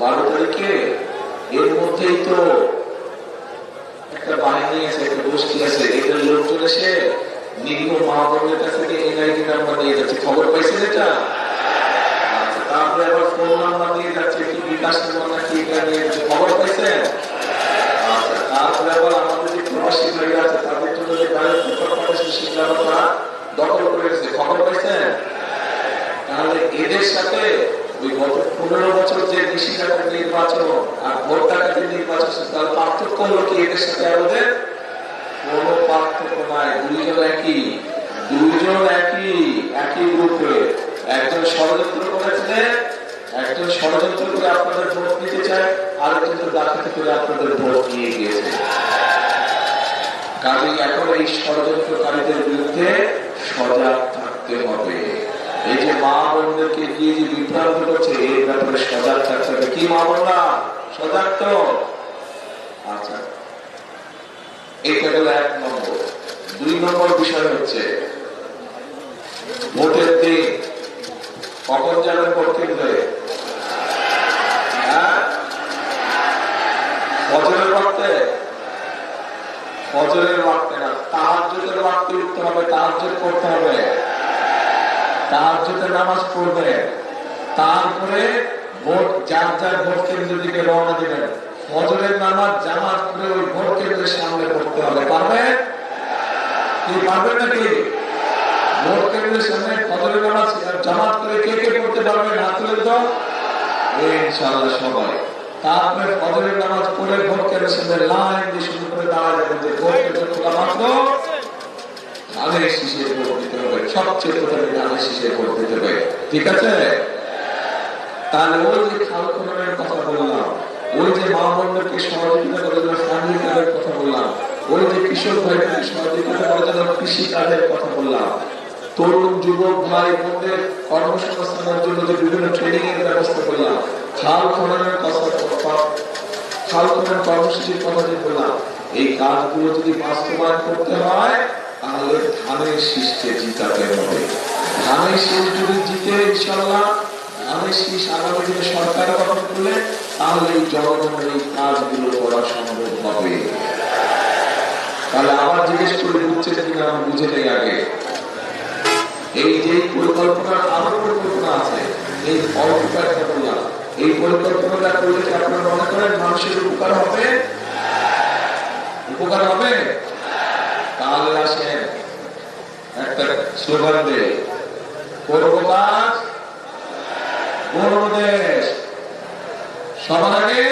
বারো তারিখে এর মধ্যেই তো একটা বাহিনী আছে একটা গোষ্ঠী আছে এদের লোকজন এসে নিরীহ মা কাছ থেকে এনআইডি নাম্বার নিয়ে যাচ্ছে। খবর পাইছেন এটা? আচ্ছা, তারপরে আবার নিয়ে যাচ্ছে আচ্ছা আমাদের যে আছে তাদের খবর তাহলে এদের সাথে কৃষি টাকার নির্বাচন আর ভোট টাকার নির্বাচন তার পার্থক্য হলো কি? এদের সাথে আমাদের কোনো পার্থক্য নাই। দুইজন একই। দুইজন একই একই গ্রুপে একজন ষড়যন্ত্র করেছিলেন একজন ষড়যন্ত্র করে আপনাদের ভোট নিতে চায়, আরেকজন তো ডাকাতি করে আপনাদের ভোট নিয়ে গিয়েছে। কাজেই এখন এই ষড়যন্ত্রকারীদের বিরুদ্ধে সজাগ থাকতে হবে এই যে মা বোনদেরকে দিয়ে যে বিভ্রান্ত করছে এই ব্যাপারে সজাগ থাকতে কি মা সজাগ তো? আচ্ছা। এটা গেল এক নম্বর। দুই নম্বর বিষয় হচ্ছে, ভোটের দিন কখন যাবেন ভোট কেন্দ্রে হ্যাঁ? ফজরের ওয়াক্তে ফজরের ওয়াক্তে না, তাহাজ্জুদের ওয়াক্তে উঠতে হবে, তাহাজ্জুদ করতে হবে। তাহাজ্জুদের নামাজ পড়বে। তারপরে ভোট, যার যার ভোট কেন্দ্রের দিকে রওনা দিবেন। ফজরের নামাজ জামাত করে ওই ভোট কেন্দ্রের সামনে পড়তে হবে। পারবে? কি, পারবে নাকি ভোট কেন্দ্রের সামনে ফজরের নামাজ জামাত করে কে কে পড়তে পারবে? না তুলে তো ইনশাআল্লাহ সবাই। তারপরে ফজরের নামাজ পড়ে ভোট কেন্দ্রের সামনে লাইন দিয়ে শুরু করে দাঁড়া যাবে যে ভোট কেন্দ্র মাত্র ধানের শীষে ভোট দিতে হবে। সবচেয়ে প্রথমে ধানের শীষে ভোট দিতে হবে ঠিক আছে? তাহলে ওই যে খাল খননের কথা বললাম, ওই যে মা বোনদেরকে সহযোগিতা করে জন্য ফ্যামিলি কার্ডের কথা বললাম, ওই যে কৃষক ভাইদেরকে সহযোগিতা করে জন্য কৃষি কাজের কথা বললাম। তরুণ, যুবক, ভাই, বোনদের কর্মসংস্থানের জন্য যে বিভিন্ন ট্রেনিং এর ব্যবস্থা করলাম, খাল খননের কথা খাল খনন কর্মসূচির কথা যে বললাম, এই কাজগুলো যদি বাস্তবায়ন করতে হয় তাহলে ধানের শীষকে জিতাতে হবে। ধানের শীষ যদি জিতে ইনশাল্লাহ ধানের শীষ আগামী দিনে সরকার গঠন করলে তাহলে এই জনগণের এই কাজগুলো করা সম্ভব হবে। তাহলে আবার জিজ্ঞেস করে বুঝছে কিনা আমি বুঝে নেই আগে। এই যে পরিকল্পনার আরও পরিকল্পনা আছে, এই অল্প কয়েকটা এই পরিকল্পনাটা করলে আপনারা মনে করেন মানুষের উপকার হবে? উপকার হবে? তাহলে আসেন। একটা স্লোগান দিয়ে করব কাজ করব দেশ সবার আগে